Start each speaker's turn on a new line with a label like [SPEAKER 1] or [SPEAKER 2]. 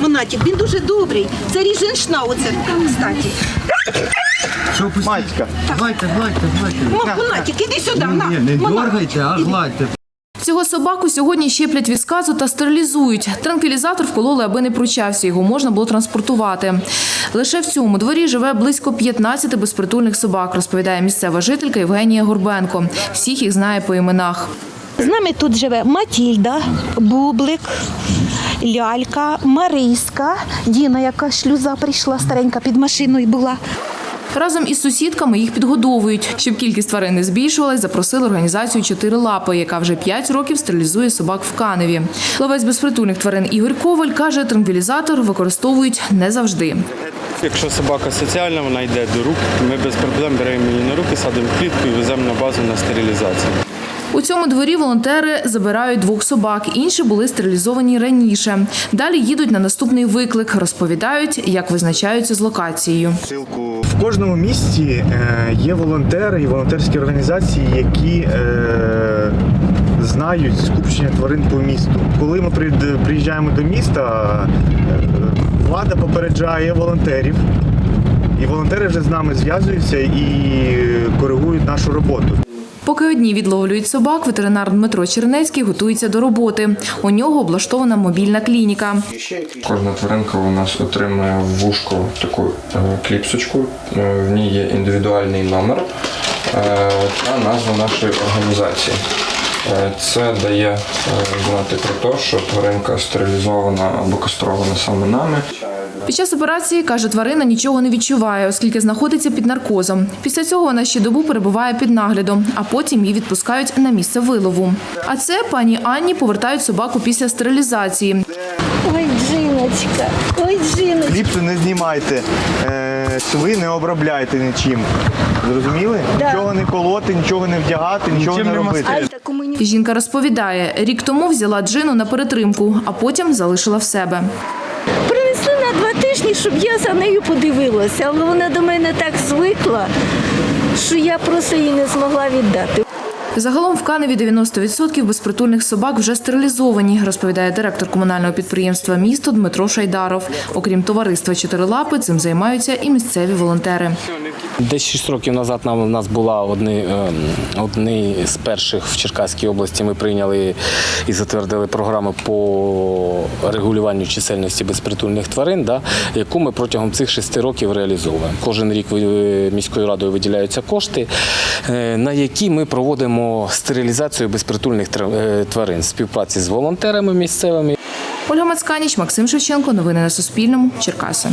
[SPEAKER 1] Монатік, він дуже добрий. Це Ріженшнауцер, кстати.
[SPEAKER 2] Матька.
[SPEAKER 3] Гладьте, гладьте, гладьте.
[SPEAKER 1] Монатік, іди сюди, на.
[SPEAKER 3] Ні, не
[SPEAKER 1] Монатік.
[SPEAKER 3] дергайте, а гладьте.
[SPEAKER 4] Цього собаку сьогодні щеплять від сказу та стерилізують. Транквілізатор вкололи, аби не пручався. Його можна було транспортувати. Лише в цьому дворі живе близько 15 безпритульних собак, розповідає місцева жителька Євгенія Горбенко. Всіх їх знає по іменах.
[SPEAKER 1] З нами тут живе Матільда, Бублик, Лялька, Мариська, Діна, яка шлюза прийшла, старенька під машиною була.
[SPEAKER 4] Разом із сусідками їх підгодовують. Щоб кількість тварин не збільшувалась, запросили організацію «Чотири лапи», яка вже 5 років стерилізує собак в Каневі. Ловець безпритульних тварин Ігор Коваль каже, транквілізатор використовують не завжди.
[SPEAKER 5] Якщо собака соціальна, вона йде до рук. Ми без проблем беремо її на руки, садимо в клітку і веземо на базу на стерилізацію.
[SPEAKER 4] У цьому дворі волонтери забирають двох собак. Інші були стерилізовані раніше. Далі їдуть на наступний виклик. Розповідають, як визначаються з локацією.
[SPEAKER 2] В кожному місті е, є волонтери і волонтерські організації, які е, знають скупчення тварин по місту. Коли ми приїжджаємо до міста, е, влада попереджає волонтерів. І волонтери вже з нами зв'язуються і коригують нашу роботу.
[SPEAKER 4] Поки одні відловлюють собак, ветеринар Дмитро Чернецький готується до роботи. У нього облаштована мобільна клініка.
[SPEAKER 6] Кожна тваринка у нас отримує в вушко таку е, кліпсочку. Е, В ній є індивідуальний номер е, та назва нашої організації. Це дає знати про те, що тваринка стерилізована або кастрована саме нами.
[SPEAKER 4] Під час операції каже, тварина нічого не відчуває, оскільки знаходиться під наркозом. Після цього вона ще добу перебуває під наглядом, а потім її відпускають на місце вилову. А це пані Анні повертають собаку після стерилізації.
[SPEAKER 1] Ой, Джиночка, ой, Джиночка.
[SPEAKER 2] Кліпси не знімайте, е, шви не обробляйте нічим. Зрозуміли?
[SPEAKER 1] Да.
[SPEAKER 2] Нічого не колоти, нічого не вдягати, нічого не робити.
[SPEAKER 1] Мені
[SPEAKER 4] Жінка розповідає, рік тому взяла джину на перетримку, а потім залишила в себе.
[SPEAKER 1] Тижні, щоб я за нею подивилася, але вона до мене так звикла, що я просто її не змогла віддати.
[SPEAKER 4] Загалом в Каневі 90% безпритульних собак вже стерилізовані, розповідає директор комунального підприємства місто Дмитро Шайдаров. Окрім товариства «Чотирилапи», цим займаються і місцеві волонтери.
[SPEAKER 7] Десь 6 років назад нам у нас була ем, одні з перших в Черкаській області. Ми прийняли і затвердили програму по регулюванню чисельності безпритульних тварин, яку ми протягом цих 6 років реалізовуємо. Кожен рік міською радою виділяються кошти, е, на які ми проводимо стерилізацію безпритульних е, тварин співпраці з волонтерами місцевими
[SPEAKER 4] Ольга Мацканіч, Максим Шевченко. Новини на Суспільному. Черкаси.